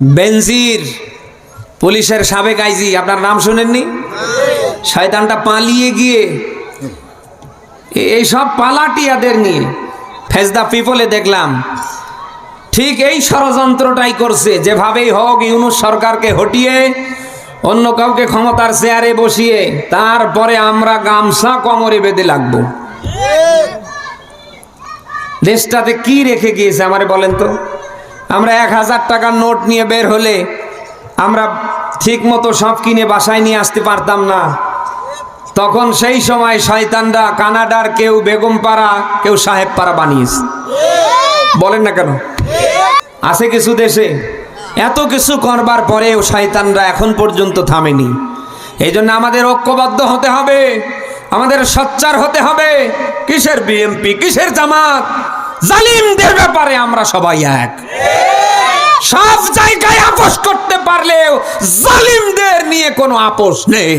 বেনজির, পুলিশের সাবেক আইজি, আপনার নাম শুনেননি? শয়তানটা পালিয়ে গিয়ে এই সব পালাটিয়াদের নিয়ে ফেজদা পিপলে দেখলাম। ঠিক এই ষড়যন্ত্রটাই করছে। যেভাবেই হোক ইউনুস সরকারকে হটিয়ে, অন্য কাউকে ক্ষমতার চেয়ারে বসিয়ে, তারপরে আমরা গামছা কমরে বেঁধে লাগবো। দেশটাতে কি রেখে গিয়েছে আমারে বলেন তো? আমরা এক হাজার টাকার নোট নিয়ে বের হলে আমরা ঠিক মতো সব কিনে বাসায় নিয়ে আসতে পারতাম না। তখন সেই সময় শয়তানরা কানাডার কেউ বেগম পাড়া কেউ সাহেব পাড়া বানিয়েছে। বলেন না কেন? আছে কিছু দেশে এত কিছু করবার পরেও শয়তানরা এখন পর্যন্ত থামেনি। এই জন্য আমাদের ঐক্যবদ্ধ হতে হবে, আমাদের সচ্চার হতে হবে। কিসের বিএমপি, কিসের জামাত? জালিমদের ব্যাপারে আমরা সবাই এক। সব জায়গায় আপোষ করতে পারলেও জালিমদের নিয়ে কোনো আপোষ নেই।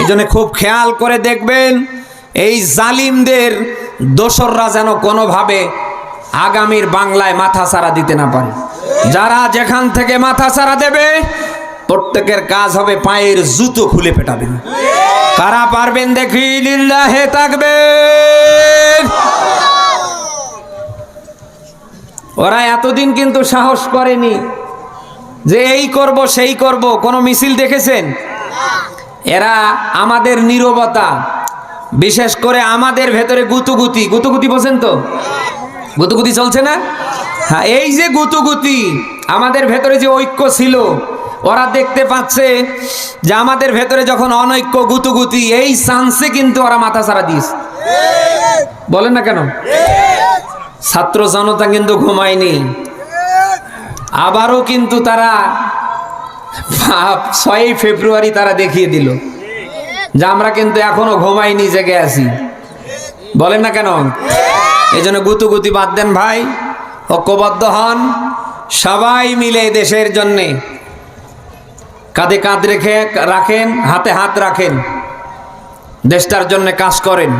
এই জন্য খুব খেয়াল করে দেখবেন, এই জালিমদের দোসররা যেন কোনোভাবে আগামীর বাংলায় মাথা সারা দিতে না পারে। যারা যেখান থেকে মাথা সারা দেবে, প্রত্যেকের কাজ হবে পায়ের জুতো খুলে পেটাবেন কারা পারবেন দেখি, লিল্লাহে থাকবেন ওরা এতদিন কিন্তু সাহস করেনি যে এই করব, সেই করব। কোনো মিছিল দেখেছেন? এরা আমাদের নীরবতা। বিশেষ করে আমাদের ভেতরে গুতুগুতি। গুতুগুতি বোঝেন তো? গুতুগুতি চলছে না? হ্যাঁ এই যে গুতুগুতি, আমাদের ভেতরে যে ঐক্য ছিল, ওরা দেখতে পাচ্ছে যে আমাদের ভেতরে যখন অনৈক্য, গুতুগুতি, এই চান্সে কিন্তু ওরা মাথা ছাড়া দিস বলেন না কেন? ছাত্র জনতা কিন্তু ঘুমায়নি। আবারও কিন্তু তারা ছয়ই ফেব্রুয়ারি তারা দেখিয়ে দিল যে আমরা কিন্তু এখনও ঘুমাইনি জেগে আছি। বলেন না কেন? এই জন্য গুতুগুতি বাদ দেন ভাই, ঐক্যবদ্ধ হন, সবাই মিলে দেশের জন্যে কাঁধে কাঁধ রেখে রাখেন, হাতে হাত রাখেন, দেশটার জন্য কাজ করেন।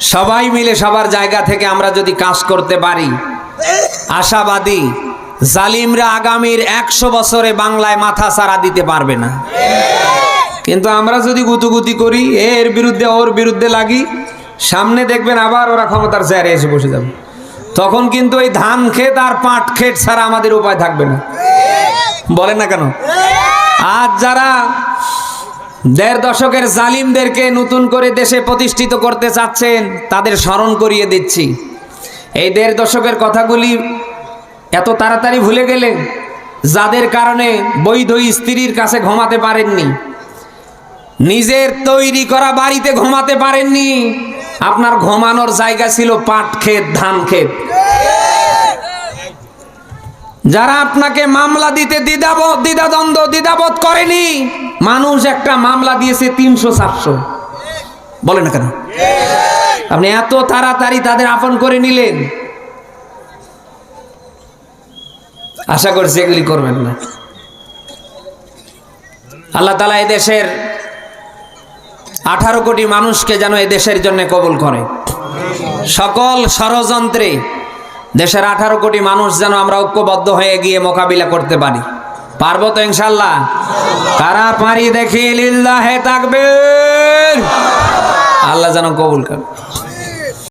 সবাই মিলে সবার জায়গা থেকে আমরা যদি কাজ করতে পারি। আশাবাদী, জালিমরা আগামীর একশো বছরে বাংলায় মাথা সারা দিতে পারবে না। কিন্তু আমরা যদি গুতুগুতি করি, এর বিরুদ্ধে ওর বিরুদ্ধে লাগি, সামনে দেখবেন আবার ওরা ক্ষমতার চেয়ারে এসে বসে যাবে। তখন কিন্তু ওই ধান ক্ষেত আর পাট ক্ষেত ছাড়া আমাদের উপায় থাকবে না। বলেন না কেন? আজ যারা দেড় দশকের জালিমদেরকে নতুন করে দেশে প্রতিষ্ঠিত করতে চাচ্ছেন, তাদের স্মরণ করিয়ে দিচ্ছি। এই দেড় দশকের কথাগুলি এত তাড়াতাড়ি ভুলে গেলেন যাদের কারণে বৈধ স্ত্রীর কাছে ঘুমাতে পারেননি, নিজের তৈরি করা বাড়িতে ঘুমাতে পারেননি, আপনার ঘুমানোর জায়গা ছিল পাট ক্ষেত, ধান ক্ষেত। যারা আপনাকে মামলা দিতে দ্বিধাব দ্বিধাদ্বন্দ্ব, দ্বিধাবোধ করেনি, মানুষ একটা মামলা দিয়েছে তিনশো চারশো। বলে না কেন? আপনি এত তাড়াতাড়ি তাদের আপন করে নিলেন। আশা করছি এগুলি করবেন না। আল্লাহ তালা এদেশের আঠারো কোটি মানুষকে যেন এদেশের জন্য কবুল করে। সকল ষড়যন্ত্রে দেশের আঠারো কোটি মানুষ যেন আমরা ঐক্যবদ্ধ হয়ে গিয়ে মোকাবিলা করতে পারি। পারব তো ইনশাল্লাহ? কারা পারি দেখি লিল্লাহে থাকবে আল্লাহ যেন কবুল করে।